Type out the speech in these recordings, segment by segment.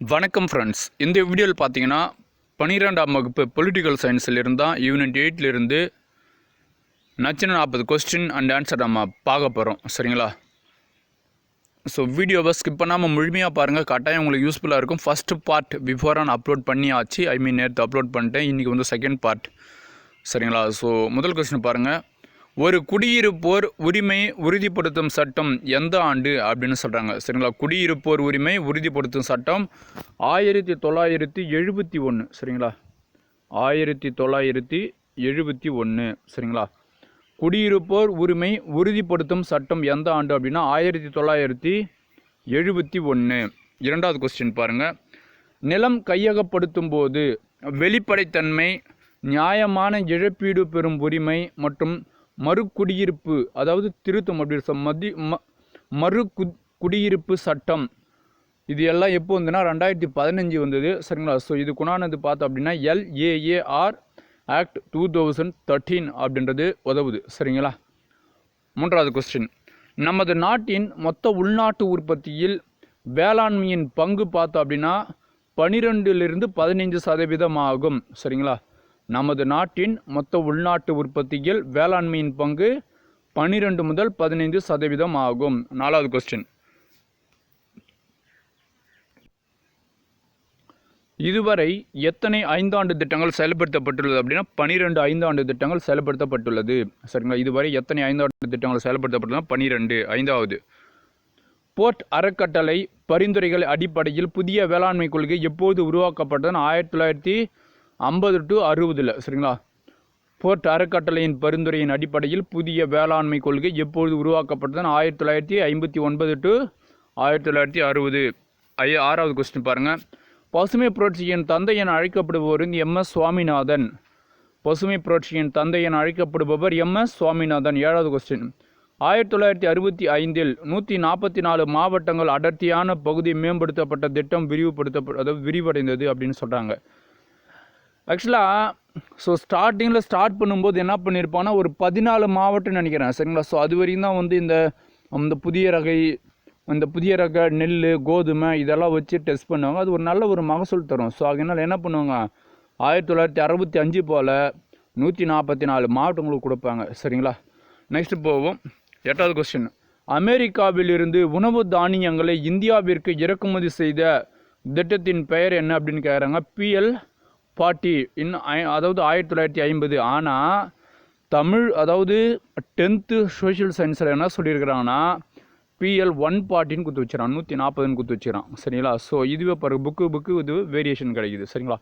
வணக்கம் ஃப்ரெண்ட்ஸ் இந்த வீடியோவில் பார்த்தீங்கன்னா பன்னிரெண்டாம் வகுப்பு பொலிட்டிக்கல் சயின்ஸில் இருந்தால் யூனிட் எயிட்லேருந்து நச்சின நாற்பது கொஸ்டின் அண்ட் ஆன்சர் நம்ம பார்க்க போகிறோம் சரிங்களா? ஸோ வீடியோவை ஸ்கிப் பண்ணாமல் முழுமையாக பாருங்கள் கட்டாயம் உங்களுக்கு யூஸ்ஃபுல்லாக இருக்கும். ஃபஸ்ட்டு பார்ட் பிஃபோராக நான் அப்லோட் பண்ணியாச்சு. ஐ மீன் நேற்று அப்லோட் பண்ணிட்டேன். இன்றைக்கி வந்து செகண்ட் பார்ட் சரிங்களா? ஸோ முதல் கொஸ்டின் பாருங்கள் ஒரு குடியிருப்போர் உரிமை உறுதிப்படுத்தும் சட்டம் எந்த ஆண்டு அப்படின்னு சொல்கிறாங்க சரிங்களா? குடியிருப்போர் உரிமை உறுதிப்படுத்தும் சட்டம் ஆயிரத்தி தொள்ளாயிரத்தி எழுபத்தி ஒன்று சரிங்களா? ஆயிரத்தி தொள்ளாயிரத்தி எழுபத்தி ஒன்று சரிங்களா? குடியிருப்போர் உரிமை உறுதிப்படுத்தும் சட்டம் எந்த ஆண்டு அப்படின்னா ஆயிரத்தி தொள்ளாயிரத்தி எழுபத்தி ஒன்று இரண்டாவது கொஸ்டின் பாருங்கள் நிலம் கையகப்படுத்தும் போது வெளிப்படைத்தன்மை நியாயமான இழப்பீடு பெறும் உரிமை மற்றும் மறுகுடியிருப்பு அதாவது திருத்தம் அப்படின்னு சொ- மதி ம மறு கு குடியிருப்பு சட்டம். இது எல்லாம் எப்போ வந்துன்னா ரெண்டாயிரத்தி பதினஞ்சு வந்தது. சரிங்களா? ஸோ இதுக்குண்டானது பார்த்தோம் அப்படின்னா LAAR act two thousand thirteen அப்படின்றது உதவுது. சரிங்களா? மூன்றாவது கொஸ்டின் நமது நாட்டின் மொத்த உள்நாட்டு உற்பத்தியில் வேளாண்மையின் பங்கு பார்த்தோம் அப்படின்னா பனிரெண்டுலேருந்து பதினைஞ்சு சதவீதம் ஆகும். சரிங்களா? நமது நாட்டின் மொத்த உள்நாட்டு உற்பத்தியில் வேளாண்மையின் பங்கு பன்னிரெண்டு முதல் பதினைந்து சதவீதம் ஆகும். நாலாவது கொஸ்டின் இதுவரை எத்தனை ஐந்தாண்டு திட்டங்கள் செயல்படுத்தப்பட்டுள்ளது அப்படின்னா பனிரெண்டு ஐந்தாண்டு திட்டங்கள் செயல்படுத்தப்பட்டுள்ளது. சரிங்களா? இதுவரை எத்தனை ஐந்தாண்டு திட்டங்கள் செயல்படுத்தப்பட்டுள்ளது பனிரெண்டு. ஐந்தாவது. போர்ட் அறக்கட்டளை பரிந்துரைகள் அடிப்படையில் புதிய வேளாண்மை கொள்கை எப்போது உருவாக்கப்பட்டதுன்னு ஆயிரத்தி தொள்ளாயிரத்தி ஐம்பது டு அறுபதில் சரிங்களா? போர்ட் அறக்கட்டளையின் பரிந்துரையின் அடிப்படையில் புதிய வேளாண்மை கொள்கை எப்பொழுது உருவாக்கப்பட்டதுன்னு ஆயிரத்தி தொள்ளாயிரத்தி ஐம்பத்தி ஒன்பது டு ஆயிரத்தி தொள்ளாயிரத்தி அறுபது. ஐ ஆறாவது கொஸ்டின் பாருங்கள் பசுமை புரட்சியின் தந்தை என அழைக்கப்படுபவர் எம் எஸ் சுவாமிநாதன். பசுமை புரட்சியின் தந்தை என அழைக்கப்படுபவர் எம் எஸ் சுவாமிநாதன். ஏழாவது கொஸ்டின் ஆயிரத்தி தொள்ளாயிரத்தி அறுபத்தி ஐந்தில் நூற்றி நாற்பத்தி நாலு மாவட்டங்கள் அடர்த்தியான பகுதி மேம்படுத்தப்பட்ட திட்டம் விரிவுபடுத்தப்பட்ட அதாவது விரிவடைந்தது அப்படின்னு சொல்கிறாங்க ஆக்சுவலாக ஸோ ஸ்டார்டிங்கில் ஸ்டார்ட் பண்ணும்போது என்ன பண்ணியிருப்பான்னா ஒரு பதினாலு மாவட்டம்னு நினைக்கிறேன் சரிங்களா? ஸோ அது வரைக்கும் தான் வந்து இந்த அந்த புதிய ரகை இந்த புதிய ரக நெல் கோதுமை இதெல்லாம் வச்சு டெஸ்ட் பண்ணுவாங்க. அது ஒரு நல்ல ஒரு மகசூல் தரும். ஸோ அதனால் என்ன பண்ணுவாங்க ஆயிரத்தி தொள்ளாயிரத்தி அறுபத்தி அஞ்சு போல் நூற்றி நாற்பத்தி நாலு மாவட்டங்களுக்கு கொடுப்பாங்க சரிங்களா? நெக்ஸ்ட் போவோம். எட்டாவது கொஸ்டின் அமெரிக்காவிலிருந்து உணவு தானியங்களை இந்தியாவிற்கு இறக்குமதி செய்த திட்டத்தின் பெயர் என்ன அப்படின்னு கேட்குறாங்க பிஎல் ஃபார்ட்டி இன்னும் அதாவது ஆயிரத்தி தொள்ளாயிரத்தி ஐம்பது. ஆனால் தமிழ் அதாவது டென்த்து சோஷியல் சயின்ஸில் என்ன சொல்லியிருக்கிறாங்கன்னா பிஎல் ஒன் பார்ட்டின்னு குத்து வச்சிடறான் நூற்றி நாற்பதுன்னு குத்து வச்சிடறான். சரிங்களா? ஸோ இதுவே பாருங்க புக்கு புக்கு இது வேரியேஷன் கிடைக்குது. சரிங்களா?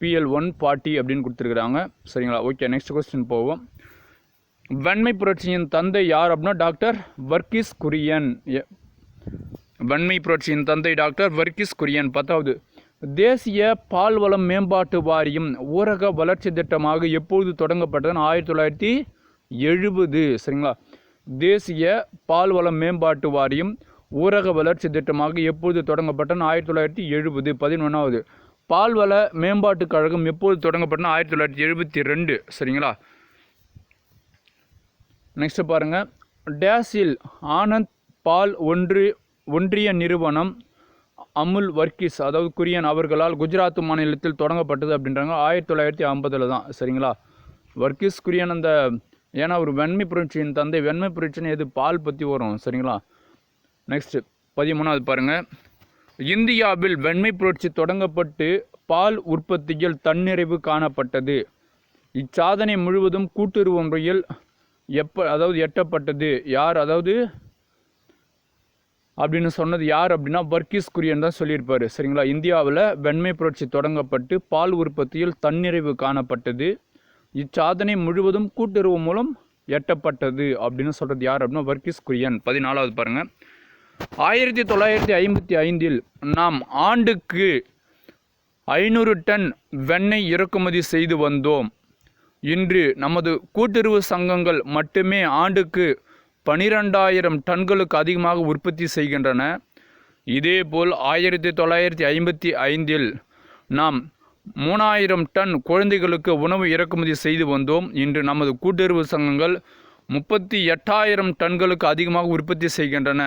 பிஎல் ஒன் பார்ட்டி அப்படின்னு கொடுத்துருக்குறாங்க. சரிங்களா? ஓகே நெக்ஸ்ட் கொஸ்டின் போவோம். வெண்மை புரட்சியின் தந்தை யார் அப்படின்னா டாக்டர் வர்க்கிஸ் குரியன். வெண்மை புரட்சியின் தந்தை டாக்டர் வர்க்கிஸ் குரியன். பத்தாவது தேசிய பால்வளம் மேம்பாட்டு வாரியம் ஊரக வளர்ச்சி திட்டமாக எப்பொழுது தொடங்கப்பட்டதுன்னு ஆயிரத்தி தொள்ளாயிரத்தி எழுபது சரிங்களா? தேசிய பால்வளம் மேம்பாட்டு வாரியம் ஊரக வளர்ச்சி திட்டமாக எப்பொழுது தொடங்கப்பட்டதுன்னு ஆயிரத்தி தொள்ளாயிரத்தி எழுபது பதினொன்றாவது பால்வள மேம்பாட்டுக் கழகம் எப்போது தொடங்கப்பட்டன ஆயிரத்தி தொள்ளாயிரத்தி எழுபத்தி ரெண்டு சரிங்களா? நெக்ஸ்ட்டு பாருங்கள் டேஸில் ஆனந்த் பால் ஒன்று ஒன்றிய நிறுவனம் அமுல் வர்க்கீஸ் அதாவது குரியன் அவர்களால் குஜராத் மாநிலத்தில் தொடங்கப்பட்டது அப்படின்றாங்க. ஆயிரத்தி தொள்ளாயிரத்தி ஐம்பதில் தான் சரிங்களா? வர்க்கீஸ் குரியன் அந்த ஏன்னா ஒரு வெண்மை புரட்சியின் தந்தை வெண்மை புரட்சின்னு எது பால் பற்றி வரும் சரிங்களா? நெக்ஸ்ட்டு பதிமூணாவது பாருங்கள் இந்தியாவில் வெண்மை புரட்சி தொடங்கப்பட்டு பால் உற்பத்தியில் தன்னிறைவு காணப்பட்டது. இச்சாதனை முழுவதும் கூட்டுறவு முறையில் எப்போ அதாவது எட்டப்பட்டது. யார் அதாவது அப்படின்னு சொன்னது யார் அப்படின்னா வர்க்கீஸ் குரியன் தான் சொல்லியிருப்பார். சரிங்களா? இந்தியாவில் வெண்மை புரட்சி தொடங்கப்பட்டு பால் உற்பத்தியில் தன்னிறைவு காணப்பட்டது. இச்சாதனை முழுவதும் கூட்டுறவு மூலம் எட்டப்பட்டது அப்படின்னு சொல்கிறது யார் அப்படின்னா வர்க்கீஸ் குரியன். பதினாலாவது பாருங்கள் ஆயிரத்தி தொள்ளாயிரத்தி ஐம்பத்தி ஐந்தில் நாம் ஆண்டுக்கு ஐநூறு டன் வெண்ணெய் இறக்குமதி செய்து வந்தோம். இன்று நமது கூட்டுறவு சங்கங்கள் மட்டுமே ஆண்டுக்கு பனிரெண்டாயிரம் டன்களுக்கு அதிகமாக உற்பத்தி செய்கின்றன. இதேபோல் ஆயிரத்தி தொள்ளாயிரத்தி ஐம்பத்தி ஐந்தில் நாம் மூணாயிரம் டன் குழந்தைகளுக்கு உணவு இறக்குமதி செய்து வந்தோம். இன்று நமது கூட்டுறவு சங்கங்கள் முப்பத்தி எட்டாயிரம் டன்களுக்கு அதிகமாக உற்பத்தி செய்கின்றன.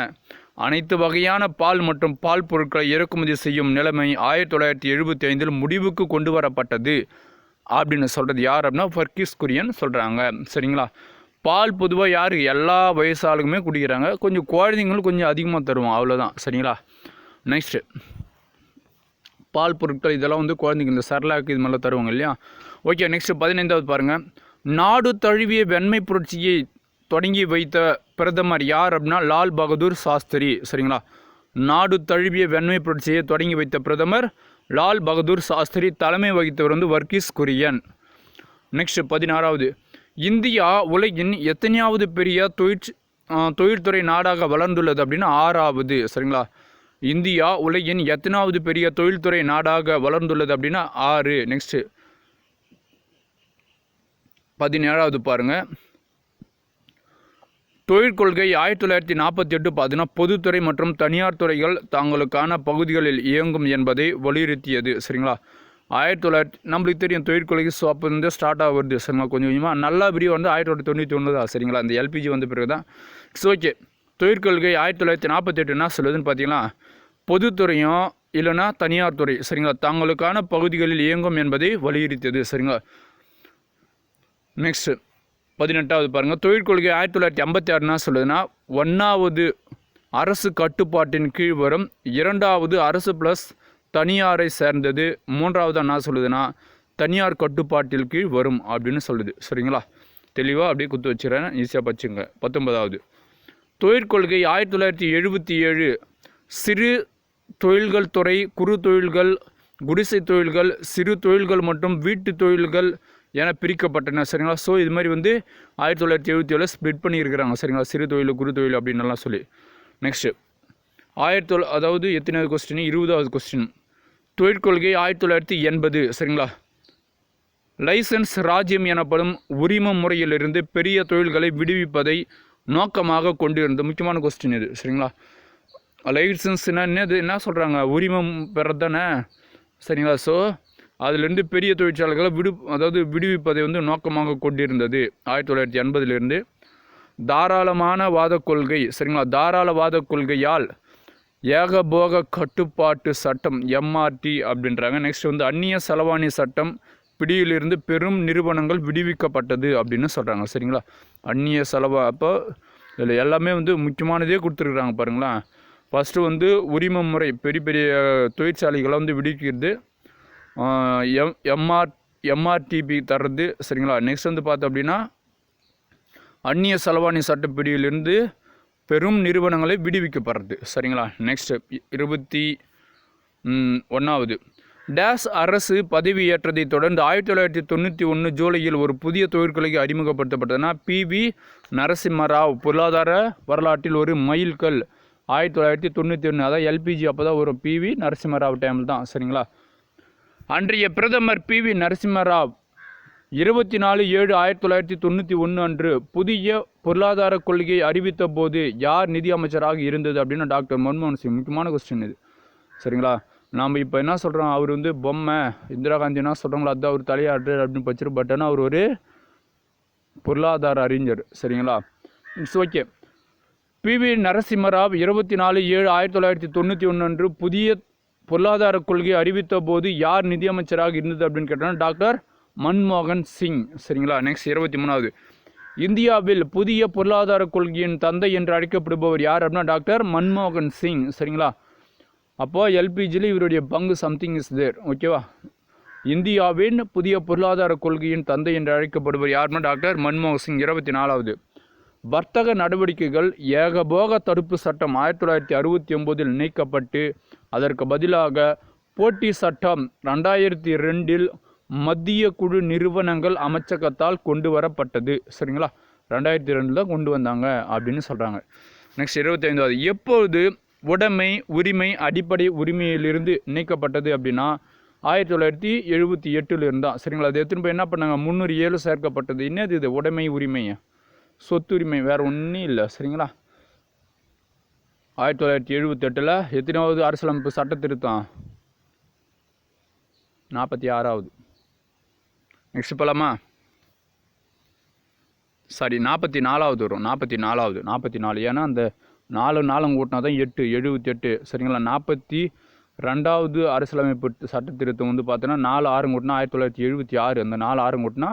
அனைத்து வகையான பால் மற்றும் பால் பொருட்களை இறக்குமதி செய்யும் நிலைமை ஆயிரத்தி தொள்ளாயிரத்தி எழுபத்தி ஐந்தில் முடிவுக்கு கொண்டு வரப்பட்டது. அப்படின்னு சொல்கிறது யார் அப்படின்னா ஃபர்கிஸ் குரியன் சொல்கிறாங்க சரிங்களா? பால் பொதுவாக யார்? எல்லா வயசாளுக்குமே குடிக்கிறாங்க. கொஞ்சம் குழந்தைங்களும் கொஞ்சம் அதிகமாக தருவோம் அவ்வளோதான் சரிங்களா? நெக்ஸ்ட்டு பால் பொருட்கள் இதெல்லாம் வந்து குழந்தைங்க இந்த சர்லாக்கு இது மாதிரிலாம் தருவாங்க இல்லையா? ஓகே நெக்ஸ்ட்டு பதினைந்தாவது பாருங்கள் நாடு தழுவிய வெண்மை புரட்சியை தொடங்கி வைத்த பிரதமர் யார் அப்படின்னா லால் பகதூர் சாஸ்திரி. சரிங்களா? நாடு தழுவிய வெண்மை புரட்சியை தொடங்கி வைத்த பிரதமர் லால் பகதூர் சாஸ்திரி. தலைமை வகித்தவர் வந்து வர்கீஸ் குரியன். நெக்ஸ்ட் பதினாறாவது. இந்தியா உலகின் எத்தனையாவது பெரிய தொழிற் தொழில்துறை நாடாக வளர்ந்துள்ளது அப்படின்னு ஆறாவது சரிங்களா? இந்தியா உலகின் எத்தனாவது பெரிய தொழில்துறை நாடாக வளர்ந்துள்ளது அப்படின்னா ஆறு நெக்ஸ்ட்டு பதினேழாவது பாருங்க. தொழிற்கொள்கை ஆயிரத்தி தொள்ளாயிரத்தி நாற்பத்தி எட்டு பார்த்தீங்கன்னா பொதுத்துறை மற்றும் தனியார் துறைகள் தங்களுக்கான பகுதிகளில் இயங்கும் என்பதை வலியுறுத்தியது சரிங்களா? ஆயிரத்தி தொள்ளாயிரத்தி நம்மளுக்கு தெரியும் தொழிற்கொலைக்கு ஸோ அப்போ வந்து ஸ்டார்ட் ஆகுது சரிங்களா கொஞ்சம் கொஞ்சமாக நல்லா பிரிவு வந்து ஆயிரத்தி தொள்ளாயிரத்தி தொண்ணூற்றி ஒன்று தான் சரிங்களா? அந்த எல்பிஜி வந்த பிறகு தான் இட்ஸ் ஓகே தொழிற்கொள்கை ஆயிரத்தி தொள்ளாயிரத்தி நாற்பத்தெட்டு என்ன சொல்லுதுன்னு பார்த்தீங்கன்னா பொதுத்துறையும் இல்லைன்னா தனியார் துறை சரிங்களா? தங்களுக்கான பகுதிகளில் இயங்கும் என்பதை வலியுறுத்தியது சரிங்களா? நெக்ஸ்ட்டு பதினெட்டாவது பாருங்கள் தொழிற்கொள்கை ஆயிரத்தி தொள்ளாயிரத்தி ஐம்பத்தி ஆறுனா சொல்லுதுன்னா ஒன்றாவது அரசு கட்டுப்பாட்டின் கீழ் வரும் இரண்டாவது அரசு ப்ளஸ் தனியாரை சேர்ந்தது. மூன்றாவது என்ன சொல்லுதுன்னா தனியார் கட்டுப்பாட்டில் கீழ் வரும் அப்படின்னு சொல்லுது. சரிங்களா? தெளிவாக அப்படியே குத்து வச்சுறேன் ஈஸியாக பச்சுங்க பத்தொன்பதாவது. தொழிற்கொள்கை ஆயிரத்தி தொள்ளாயிரத்தி எழுபத்தி ஏழு. சிறு தொழில்கள் துறை குறு தொழில்கள் குடிசை தொழில்கள் சிறு தொழில்கள் மற்றும் வீட்டு தொழில்கள் என பிரிக்கப்பட்டன. சரிங்களா? ஸோ இது மாதிரி வந்து ஆயிரத்தி தொள்ளாயிரத்தி எழுபத்தி ஏழில் ஸ்ப்ளிட் பண்ணியிருக்கிறாங்க சரிங்களா? சிறு தொழில் குறு தொழில் அப்படின்னுலாம் சொல்லி. நெக்ஸ்ட்டு ஆயிரத்தி தொள் அதாவது எத்தனாவது கொஸ்டின் இருபதாவது கொஸ்டின் தொழிற்கொள்கை ஆயிரத்தி தொள்ளாயிரத்தி எண்பது சரிங்களா? லைசன்ஸ் ராஜ்யம் எனப்படும் உரிம முறையிலிருந்து பெரிய தொழில்களை விடுவிப்பதை நோக்கமாக கொண்டிருந்த முக்கியமான கொஸ்டின் இது சரிங்களா? லைசன்ஸ்னா என்னது என்ன சொல்கிறாங்க உரிமம் பெறது தானே? சரிங்களா? ஸோ அதிலிருந்து பெரிய தொழிற்சாலைகளை விடு அதாவது விடுவிப்பதை வந்து நோக்கமாக கொண்டிருந்தது ஆயிரத்தி தொள்ளாயிரத்தி எண்பதிலிருந்து. தாராளமான வாதக் கொள்கை சரிங்களா? தாராளவாத கொள்கையால் ஏகபோக கட்டுப்பாட்டு சட்டம் எம்ஆர்டி அப்படின்றாங்க. நெக்ஸ்ட் வந்து அந்நிய செலவாணி சட்டம் பிடியிலிருந்து பெரும் நிறுவனங்கள் விடுவிக்கப்பட்டது அப்படின்னு சொல்கிறாங்க சரிங்களா? அந்நிய செலவா அப்போ இதில் எல்லாமே வந்து முக்கியமானதே கொடுத்துருக்குறாங்க பாருங்களேன். ஃபஸ்ட்டு வந்து உரிம முறை பெரிய பெரிய தொழிற்சாலைகளை வந்து விடுவிக்கிறது. எம் எம்ஆர் எம்ஆர்டிபி தர்றது. சரிங்களா? நெக்ஸ்ட் வந்து பார்த்தோம் அப்படின்னா அந்நிய செலவாணி சட்டப்பிடியிலிருந்து பெரும் நிறுவனங்களை விடுவிக்கப்படுறது. சரிங்களா? நெக்ஸ்ட் இருபத்தி ஒன்றாவது டேஸ் அரசு பதவியேற்றதை தொடர்ந்து ஆயிரத்தி தொள்ளாயிரத்தி தொண்ணூற்றி ஒன்று ஜூலையில் ஒரு புதிய தொழிற்கொள்கை அறிமுகப்படுத்தப்பட்டதுன்னா பிவி நரசிம்மராவ் பொருளாதார வரலாற்றில் ஒரு மைல்கல். ஆயிரத்தி தொள்ளாயிரத்தி தொண்ணூற்றி ஒன்று அதான் எல்பிஜி அப்போ தான் வரும். பிவி நரசிம்மராவ் டைமில் தான் சரிங்களா? அன்றைய பிரதமர் பிவி நரசிம்மராவ் இருபத்தி நாலு ஏழு ஆயிரத்தி தொள்ளாயிரத்தி தொண்ணூற்றி ஒன்று அன்று புதிய பொருளாதார கொள்கையை அறிவித்த போது யார் நிதி அமைச்சராக இருந்தது அப்படின்னு டாக்டர் மன்மோகன் சிங் முக்கியமான கொஸ்டின் இது. சரிங்களா? நாம் இப்போ என்ன சொல்கிறோம் அவர் வந்து பொம்மை இந்திரா காந்தி என்ன சொல்கிறாங்களோ அதுதான் அவர் தலையாட்டு அப்படின்னு பச்சிரு பட் ஆனால் அவர் ஒரு பொருளாதார அறிஞர். சரிங்களா? இட்ஸ் ஓகே பிவி நரசிம்மராவ் இருபத்தி நாலு ஏழு ஆயிரத்தி தொள்ளாயிரத்தி தொண்ணூற்றி ஒன்று அன்று புதிய பொருளாதார கொள்கையை அறிவித்த போது யார் நிதியமைச்சராக இருந்தது அப்படின்னு கேட்டோன்னா டாக்டர் மன்மோகன் சிங். சரிங்களா? நெக்ஸ்ட் இருபத்தி மூணாவது. இந்தியாவில் புதிய பொருளாதார கொள்கையின் தந்தை என்று அழைக்கப்படுபவர் யார் அப்படின்னா டாக்டர் மன்மோகன் சிங். சரிங்களா? அப்போது எல்பிஜியில் இவருடைய பங்கு சம்திங் இஸ் தேர் ஓகேவா இந்தியாவின் புதிய பொருளாதார கொள்கையின் தந்தை என்று அழைக்கப்படுவர் யாருன்னா டாக்டர் மன்மோகன் சிங். இருபத்தி நாலாவது. வர்த்தக நடவடிக்கைகள் ஏகபோக தடுப்பு சட்டம் ஆயிரத்தி தொள்ளாயிரத்தி அறுபத்தி ஒம்போதில் நீக்கப்பட்டு அதற்கு பதிலாக போட்டி சட்டம் ரெண்டாயிரத்தி ரெண்டில் மத்திய குழு நிறுவனங்கள் அமைச்சகத்தால் கொண்டு வரப்பட்டது. சரிங்களா? ரெண்டாயிரத்தி ரெண்டில் தான் கொண்டு வந்தாங்க அப்படின்னு சொல்கிறாங்க நெக்ஸ்ட் இருபத்தைந்தாவது. எப்பொழுது உடைமை உரிமை அடிப்படை உரிமையிலிருந்து நீக்கப்பட்டது அப்படின்னா ஆயிரத்தி தொள்ளாயிரத்தி எழுபத்தி எட்டில் இருந்தான் சரிங்களா? அது எத்தனை போய் என்ன பண்ணாங்க? முந்நூறு ஏழு சேர்க்கப்பட்டது. என்னது இது? உடைமை உரிமை சொத்துரிமை. வேறு ஒன்றும் இல்லை. சரிங்களா? ஆயிரத்தி தொள்ளாயிரத்தி எழுபத்தெட்டில் எத்தனாவது அரசியலமைப்பு சட்ட திருத்தம்? நாற்பத்தி ஆறாவது. நெக்ஸ்ட் போகலாமா சாரி நாற்பத்தி நாலாவது வரும். நாற்பத்தி நாலாவது நாற்பத்தி நாலு ஏன்னா அந்த நாலு நாலும் கூட்டினா தான் எட்டு எழுபத்தி எட்டு சரிங்களா? நாற்பத்தி ரெண்டாவது அரசியலமைப்பு சட்ட திருத்தம் வந்து பார்த்தோன்னா நாலு ஆறு கூட்டினா ஆயிரத்தி தொள்ளாயிரத்தி எழுபத்தி ஆறு. அந்த நாலு ஆறு கூட்டினா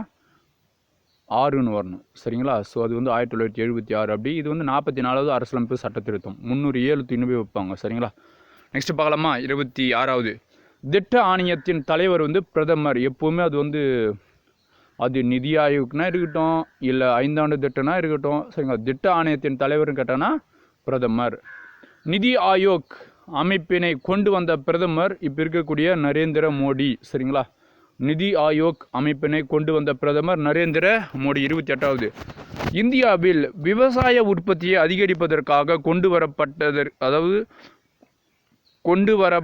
ஆறுன்னு வரணும். சரிங்களா? ஸோ அது வந்து ஆயிரத்தி தொள்ளாயிரத்தி எழுபத்தி ஆறு. அப்படி இது வந்து நாற்பத்தி நாலாவது அரசியலமைப்பு சட்ட திருத்தம். முந்நூறு ஏழு திணுபி வைப்பாங்க. சரிங்களா? நெக்ஸ்ட் பார்க்கலாமா? இருபத்தி ஆறாவது. திட்ட ஆணையத்தின் தலைவர் வந்து பிரதமர். எப்போவுமே அது வந்து அது நிதி ஆயோக்னா இருக்கட்டும் இல்லை ஐந்தாண்டு திட்டம்னா இருக்கட்டும் சரிங்களா திட்ட ஆணையத்தின் தலைவர்னு கேட்டோன்னா பிரதமர். நிதி ஆயோக் அமைப்பினை கொண்டு வந்த பிரதமர் இப்போ இருக்கக்கூடிய நரேந்திர மோடி சரிங்களா? நிதி ஆயோக் அமைப்பினை கொண்டு வந்த பிரதமர் நரேந்திர மோடி இருபத்தி எட்டாவது இந்தியாவில் விவசாய உற்பத்தியை அதிகரிப்பதற்காக கொண்டு வரப்பட்டதற் அதாவது கொண்டு வர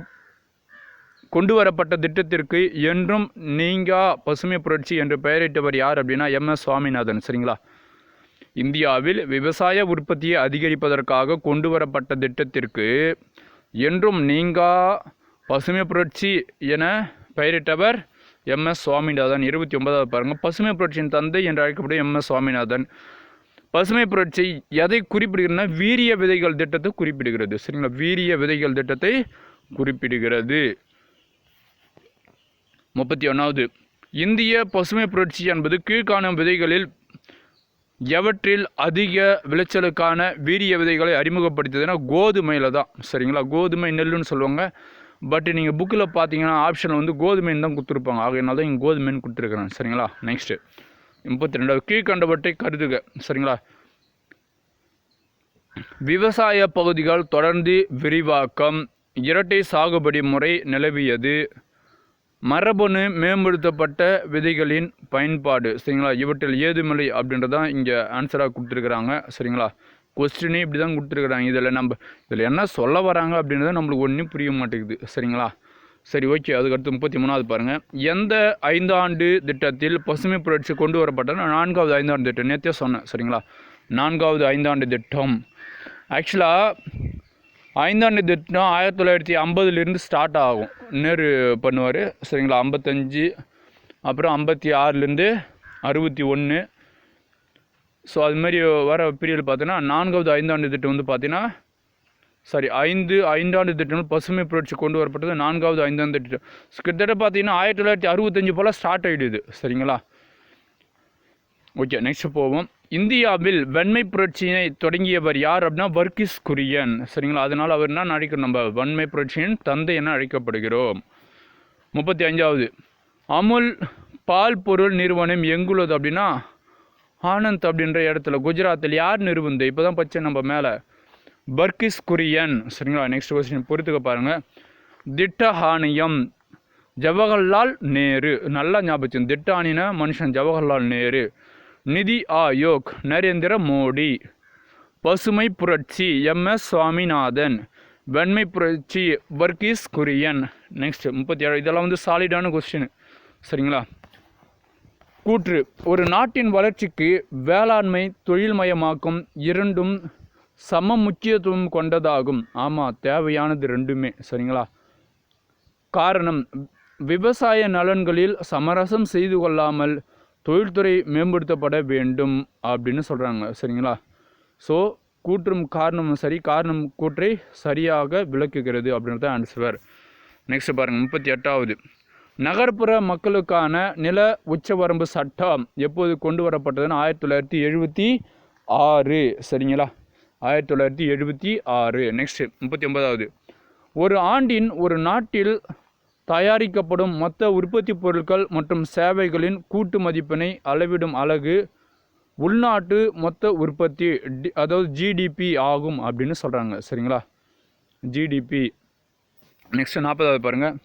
கொண்டு வரப்பட்ட திட்டத்திற்கு என்றும் நீங்கா பசுமை புரட்சி என்று பெயரிட்டவர் யார் அப்படின்னா எம் எஸ் சுவாமிநாதன் சரிங்களா? இந்தியாவில் விவசாய உற்பத்தியை அதிகரிப்பதற்காக கொண்டு வரப்பட்ட திட்டத்திற்கு என்றும் நீங்கா பசுமை புரட்சி என பெயரிட்டவர் எம் எஸ் சுவாமிநாதன். இருபத்தி ஒன்பதாவது பாருங்கள் பசுமை புரட்சியின் தந்தை என்று அழைக்கப்படும் எம் எஸ் சுவாமிநாதன். பசுமை புரட்சி எதை குறிப்பிடுகிறதுனா வீரிய விதைகள் திட்டத்தை குறிப்பிடுகிறது சரிங்களா? வீரிய விதைகள் திட்டத்தை குறிப்பிடுகிறது. முப்பத்தி ஒன்றாவது இந்திய பசுமை புரட்சி என்பது கீழ்காணும் விதைகளில் எவற்றில் அதிக விளைச்சலுக்கான வீரிய விதைகளை அறிமுகப்படுத்தியதுன்னா கோதுமையில் தான். சரிங்களா? கோதுமை நெல்லுன்னு சொல்லுவாங்க. பட் நீங்கள் புக்கில் பார்த்தீங்கன்னா ஆப்ஷனில் வந்து கோதுமைன்னு தான் கொடுத்துருப்பாங்க. ஆகையினால தான் இங்கே கோதுமைன்னு கொடுத்துருக்குறேன். சரிங்களா? நெக்ஸ்ட்டு முப்பத்தி ரெண்டாவது. கீழ்கண்டவற்றை கருதுக. சரிங்களா? விவசாய பகுதிகள் தொடர்ந்து விரிவாக்கம். இரட்டை சாகுபடி முறை நிலவியது. மரபணு மேம்படுத்தப்பட்ட விதைகளின் பயன்பாடு சரிங்களா? இவற்றில் ஏதுமில்லை அப்படின்றது தான் இங்கே ஆன்சராக கொடுத்துருக்குறாங்க சரிங்களா? கொஸ்டினே இப்படி தான் கொடுத்துருக்குறாங்க. இதில் நம்ம இதில் என்ன சொல்ல வராங்க அப்படின்றத நம்மளுக்கு ஒன்றும் புரிய மாட்டேங்குது சரிங்களா? சரி ஓகே. அதுக்கடுத்து முப்பத்தி மூணாவது பாருங்கள் எந்த ஐந்தாண்டு திட்டத்தில் பசுமை புரட்சி கொண்டு வரப்பட்டதுன்னா நான்காவது ஐந்தாண்டு திட்டம். நேற்றே சொன்னேன் சரிங்களா? நான்காவது ஐந்தாண்டு திட்டம். ஆக்சுவலாக ஐந்தாண்டு திட்டம் ஆயிரத்தி தொள்ளாயிரத்தி ஐம்பதுலேருந்து ஸ்டார்ட் ஆகும். நேரு பண்ணுவார். சரிங்களா? ஐம்பத்தஞ்சு அப்புறம் ஐம்பத்தி ஆறுலேருந்து அறுபத்தி ஒன்று. ஸோ அதுமாரி வர பீரியட் பார்த்தீங்கன்னா நான்காவது ஐந்தாண்டு திட்டம் வந்து பார்த்தீங்கன்னா சாரி ஐந்து ஐந்தாண்டு திட்டம் பசுமை புரட்சி கொண்டு வரப்பட்டது நான்காவது ஐந்தாண்டு திட்டம். கிட்டத்தட்ட பார்த்தீங்கன்னா ஆயிரத்தி தொள்ளாயிரத்தி அறுபத்தஞ்சு போல் ஸ்டார்ட் ஆகிடுது சரிங்களா? ஓகே நெக்ஸ்ட் போவோம். இந்தியாவில் வெண்மை புரட்சியினை தொடங்கியவர் யார் அப்படின்னா வர்க்கிஸ் குரியன். சரிங்களா? அதனால் அவர் என்ன அழைக்கிறோம் நம்ம வன்மை புரட்சியின் தந்தை என அழைக்கப்படுகிறோம். முப்பத்தி அஞ்சாவது அமுல் பால் பொருள் நிறுவனம் எங்குள்ளது அப்படின்னா ஆனந்த் அப்படின்ற இடத்துல குஜராத்தில் யார் நிறுவந்து? இப்போ தான் பச்சை நம்ம மேலே. பர்கிஸ் குரியன். சரிங்களா? நெக்ஸ்ட் கொஸ்டின் பொறுத்துக்க பாருங்கள் திட்ட ஆணையம் ஜவஹர்லால் நேரு. நல்லா ஞாபகம் திட்ட ஆணின மனுஷன் ஜவஹர்லால் நேரு. நிதி ஆயோக் நரேந்திர மோடி. பசுமை புரட்சி எம். எஸ். சுவாமிநாதன். வெண்மை புரட்சி வர்கீஸ் குரியன். நெக்ஸ்ட் முப்பத்தி ஏழு இதெல்லாம் வந்து சாலிடான கொஸ்டின் சரிங்களா? கூற்று ஒரு நாட்டின் வளர்ச்சிக்கு வேளாண்மை தொழில்மயமாக்கும் இரண்டும் சம முக்கியத்துவம் கொண்டதாகும். ஆமாம் தேவையானது ரெண்டுமே. சரிங்களா? காரணம் விவசாய நலன்களில் சமரசம் செய்து கொள்ளாமல் தொழில்துறை மேம்படுத்தப்பட வேண்டும் அப்படின்னு சொல்கிறாங்க சரிங்களா? ஸோ கூற்றும் காரணமும் சரி காரணம் கூற்றை சரியாக விளக்குகிறது அப்படின்றது ஆன்சர். நெக்ஸ்ட் பாருங்கள் முப்பத்தி எட்டாவது. நகர்ப்புற மக்களுக்கான நில உச்சவரம்பு சட்டம் எப்போது கொண்டு வரப்பட்டதுன்னு ஆயிரத்தி தொள்ளாயிரத்தி எழுபத்தி ஆறு. சரிங்களா? ஆயிரத்தி தொள்ளாயிரத்தி எழுபத்தி ஆறு. நெக்ஸ்ட்டு முப்பத்தி ஒன்பதாவது. ஒரு ஆண்டின் ஒரு நாட்டில் தயாரிக்கப்படும் மொத்த உற்பத்தி பொருட்கள் மற்றும் சேவைகளின் கூட்டு மதிப்பினை அளவிடும் அலகு உள்நாட்டு மொத்த உற்பத்தி டி- அதாவது ஜிடிபி ஆகும் அப்படின்னு சொல்கிறாங்க சரிங்களா? ஜிடிபி நெக்ஸ்ட் நாற்பதாவது பாருங்கள்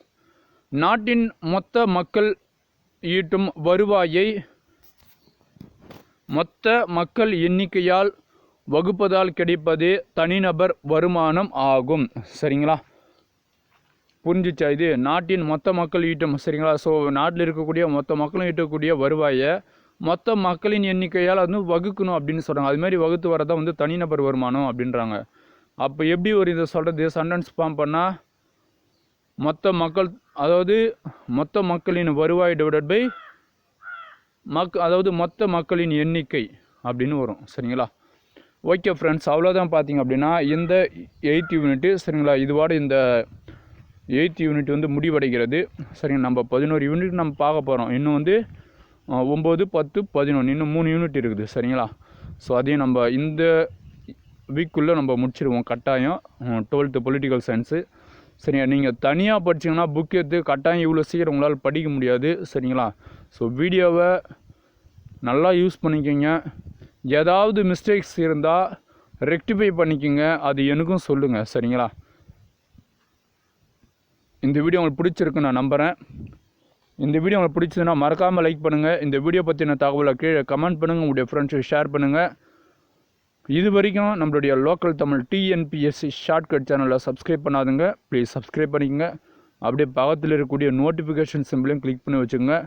நாட்டின் மொத்த மக்கள் ஈட்டும் வருவாயை மொத்த மக்கள் எண்ணிக்கையால் வகுப்பதால் கிடைப்பது தனிநபர் வருமானம் ஆகும். சரிங்களா? புரிஞ்சிச்சா இது? நாட்டின் மொத்த மக்கள் ஈட்டும் சரிங்களா? ஸோ நாட்டில் இருக்கக்கூடிய மொத்த மக்களும் ஈட்டக்கூடிய வருவாயை மொத்த மக்களின் எண்ணிக்கையால் வந்து வகுக்கணும் அப்படின்னு சொல்கிறாங்க அதுமாரி வகுத்து வரதான் வந்து தனிநபர் வருமானம் அப்படின்றாங்க. அப்போ எப்படி ஒரு இதை சொல்கிறது சண்டன்ஸ் ஃபார்ம் பண்ணால் மொத்த மக்கள் அதாவது மொத்த மக்களின் வருவாய் டிவைடட் பை மக் அதாவது மொத்த மக்களின் எண்ணிக்கை அப்படின்னு வரும் சரிங்களா? ஓகே ஃப்ரெண்ட்ஸ் அவ்வளோதான் பார்த்தீங்க அப்படின்னா இந்த எயித் யூனிட்டு சரிங்களா? இதுவாடு இந்த எயித் யூனிட் வந்து முடிவடைகிறது. சரிங்க நம்ம பதினோரு யூனிட் நம்ம பார்க்க போகிறோம் இன்னும் வந்து ஒம்பது பத்து பதினொன்று இன்னும் மூணு யூனிட் இருக்குது. சரிங்களா? ஸோ அதையும் நம்ம இந்த வீக்குள்ளே நம்ம முடிச்சிடுவோம் கட்டாயம் டுவெல்த்து பொலிட்டிக்கல் சயின்ஸு சரிங்க நீங்கள் தனியாக படிச்சீங்கன்னா புக் எடுத்து கட்டாயம் இவ்வளோ சீக்கிரம் உங்களால் படிக்க முடியாது. சரிங்களா? ஸோ வீடியோவை நல்லா யூஸ் பண்ணிக்கோங்க. ஏதாவது மிஸ்டேக்ஸ் இருந்தால் ரெக்டிஃபை பண்ணிக்கோங்க. அது எனக்கும் சொல்லுங்கள் சரிங்களா? இந்த வீடியோ உங்களுக்கு பிடிச்சிருக்குன்னு நான் நம்புகிறேன் இந்த வீடியோ உங்களுக்கு பிடிச்சதுன்னா மறக்காமல் லைக் பண்ணுங்கள் இந்த வீடியோ பற்றின தகவலை கீழே கமெண்ட் பண்ணுங்கள் உங்களுடைய ஃப்ரெண்ட்ஸுக்கு ஷேர் பண்ணுங்கள் இது வரைக்கும் நம்மளுடைய லோக்கல் தமிழ் டிஎன்பிஎஸ்சி ஷார்ட்கட் சேனலை சப்ஸ்கிரைப் பண்ணாதுங்க. ப்ளீஸ் சப்ஸ்கிரைப் பண்ணிக்கங்க. அப்படியே பக்கத்தில் இருக்கக்கூடிய நோட்டிஃபிகேஷன் சிம்பிளையும் கிளிக் பண்ணி வச்சுக்கோங்க.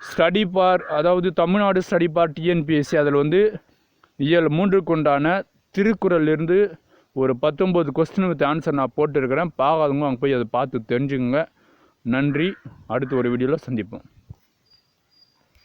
ஸ்டடி பார் அதாவது தமிழ்நாடு ஸ்டடி பார் டிஎன்பிஎஸ்சி அதில் வந்து இயல் மூன்றுக்குண்டான திருக்குறளிலிருந்து ஒரு பத்தொம்போது கொஸ்டின் வித் ஆன்சர் நான் போட்டிருக்கிறேன். பார்க்காதவங்க அங்கே போய் அதை பார்த்து தெரிஞ்சுக்கோங்க. நன்றி. அடுத்த ஒரு வீடியோவில் சந்திப்போம்.